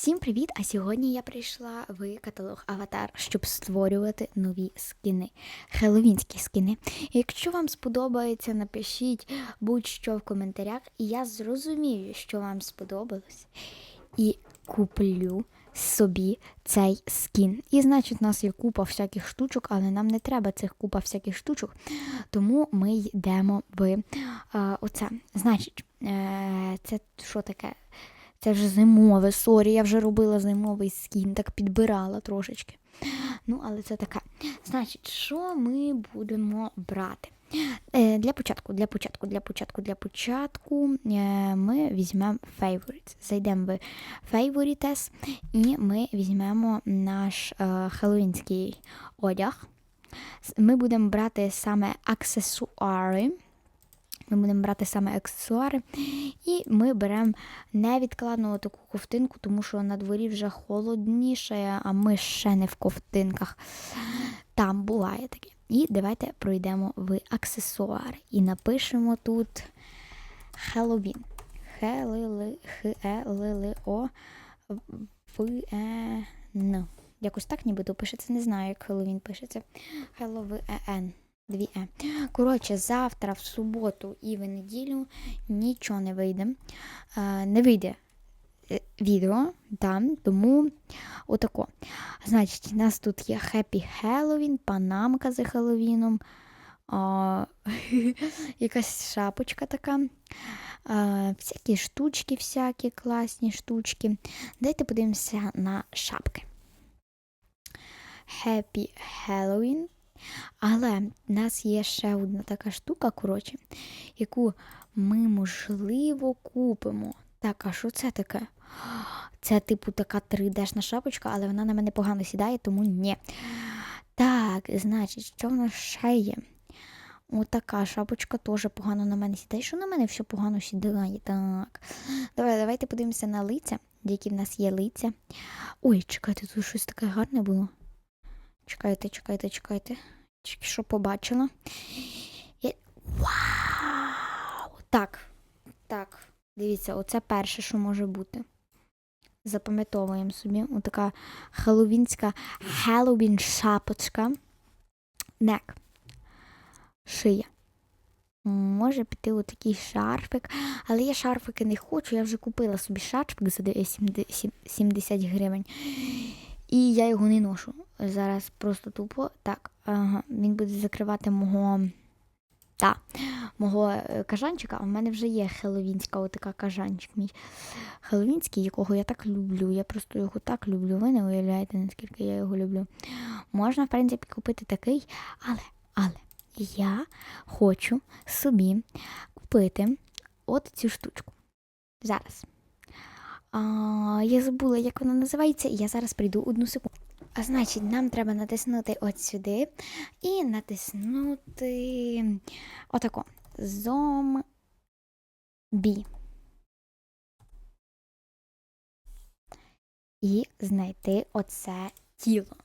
Всім привіт! А сьогодні я прийшла в каталог Аватар, щоб створювати нові скини, хеллоуінські скини. Якщо вам сподобається, напишіть будь-що в коментарях, і я зрозумію, що вам сподобалось, і куплю собі цей скін. І значить, у нас є купа всяких штучок, але нам не треба цих купа всяких штучок, тому ми йдемо в а, оце. Значить, е, це що таке? Це вже зимове, сорі, я вже робила зимовий скін, так підбирала трошечки. Ну, але це таке. Значить, що ми будемо брати? Е, для початку, для початку, для початку, для початку е, ми візьмемо Favorites. Зайдемо в Favorites і ми візьмемо наш е, хеллоуінський одяг. Ми будемо брати саме аксесуари. Ми будемо брати саме аксесуари, і ми беремо невідкладну таку ковтинку, тому що на дворі вже холодніше, а ми ще не в ковтинках. Там буває таке. І давайте пройдемо в аксесуари і напишемо тут Хеллоуін. Хе-ли-ли-хе-ли-ли-о в-е-н. Якось так нібито пишеться, не знаю, як Хеллоуін пишеться. Хеллоуін. Дві Е. Коротше, завтра, в суботу і в неділю нічого не вийде. Е, не вийде е, відео, там, тому отако. Значить, у нас тут є Happy Halloween, панамка з Хеллоуіном, якась шапочка така. А, всякі штучки, всякі класні штучки. Дайте подивимося на шапки. Happy Halloween. Але в нас є ще одна така штука, коротше, яку ми, можливо, купимо. Так, а що це таке? Це, типу, така 3D-шна шапочка, але вона на мене погано сідає, тому ні. Так, значить, що в нас ще є? Отака шапочка теж погано на мене сідає. Що на мене все погано сідає? Так. Давай, давайте подивимося на лиця, які в нас є лиця. Ой, чекайте, тут щось таке гарне було. Чекайте, чекайте, чекайте. Тільки що побачила. Я... Вау! Так. Так. Дивіться, оце перше, що може бути. Запам'ятовуємо собі. Отака хеллоуінська Хеллоуін шапочка. Нек. Шия. Може піти отакий шарфик. Але я шарфики не хочу. Я вже купила собі шарфик за 70 гривень. І я його не ношу. Зараз просто тупо. Так, ага, він буде закривати мого та, мого е, кажанчика. А в мене вже є хеловінська отака кажанчик мій хеловінський, якого я так люблю. Я просто його так люблю. Ви не уявляєте, наскільки я його люблю. Можна, в принципі, купити такий, але, але я хочу собі купити от цю штучку. Зараз. А, Я забула, як вона називається, я зараз прийду одну секунду. А значить, нам треба натиснути от сюди і натиснути отако. Зомбі. І знайти оце тіло.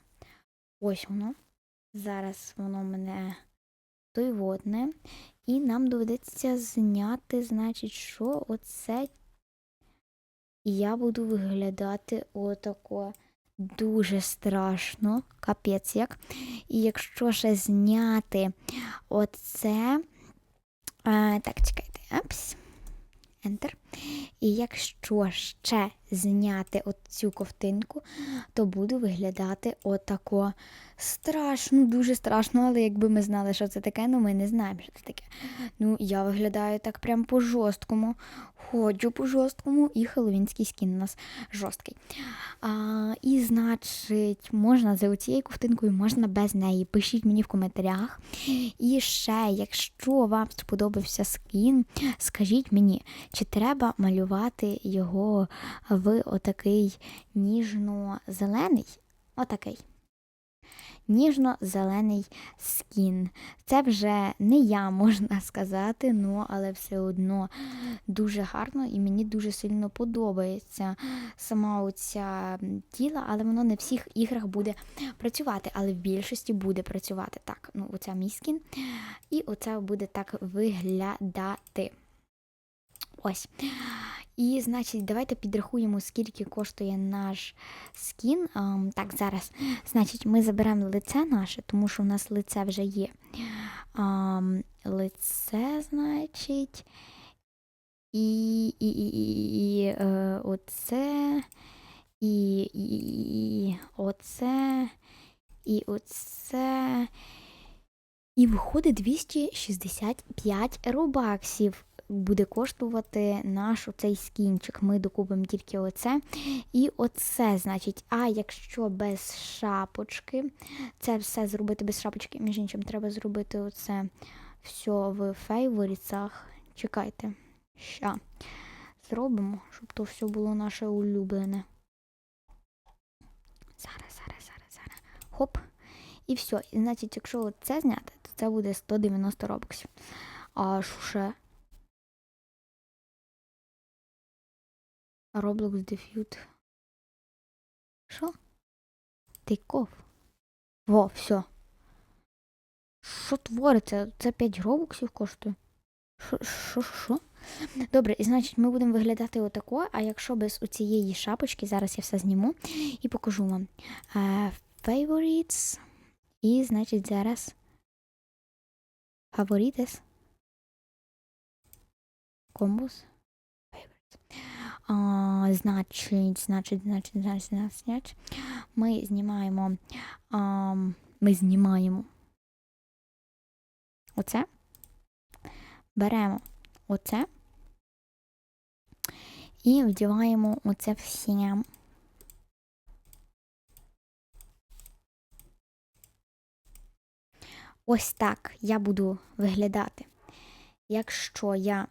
Ось воно. Зараз воно мене водне. І нам доведеться зняти, значить, що оце і я буду виглядати отако дуже страшно, капець як. І якщо ще зняти оце. А, Так, чекайте. Апс. Enter. І якщо ще зняти оцю ковтинку, то буду виглядати отако страшно, дуже страшно, але якби ми знали, що це таке, ну ми не знаємо, що це таке. Ну, я виглядаю так прям по жорсткому. Ходжу по жорсткому, і хеллоуінський скін у нас жорсткий. А, І, значить, можна за цією ковтинкою, можна без неї. Пишіть мені в коментарях. І ще, якщо вам сподобався скін, скажіть мені, чи треба малювати його в отакий ніжно-зелений? Отакий ніжно-зелений скін. Це вже не я, можна сказати, ну, але все одно дуже гарно і мені дуже сильно подобається сама оця тіла, але воно не в всіх іграх буде працювати, але в більшості буде працювати. Так, ну, оця мій скін. І оце буде так виглядати. Ось. І, значить, давайте підрахуємо, скільки коштує наш скін. Ам, так, зараз. Значить, ми заберемо лице наше, тому що у нас лице вже є. Ам, лице, значить. І, і, і, і, і е, оце. І, і, і, оце. І оце. І виходить 265 робаксів. Буде коштувати наш оцей скінчик. Ми докупимо тільки оце. І оце, значить, а якщо без шапочки, це все зробити без шапочки, між іншим, треба зробити оце все в фейворіцах. Чекайте. Ща. Зробимо, щоб то все було наше улюблене. Зараз, зараз, зараз, зараз. Хоп. І все. І значить, якщо це зняти, то це буде 190 робоксів. А що ще? Roblox Defute. Що? Тейков. Во, все. Що твориться? Це 5 робоксів коштує? Що, що, що? Добре, і значить, ми будемо виглядати отако, а якщо без цієї шапочки, зараз я все зніму і покажу вам. Е, favorites. І, значить, зараз. Favorites. Combos. Значить, значить, значить, значить, значить. Ми знімаємо. А, ми знімаємо. Оце. Беремо оце. І вдіваємо оце всім. Ось так я буду виглядати. Якщо я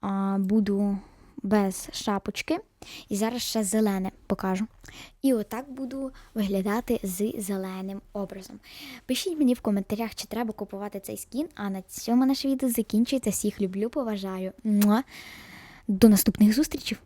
а, буду без шапочки, і зараз ще зелене покажу. І отак буду виглядати з зеленим образом. Пишіть мені в коментарях, чи треба купувати цей скін. А на цьому наше відео закінчується. Всіх люблю, поважаю. До наступних зустрічей!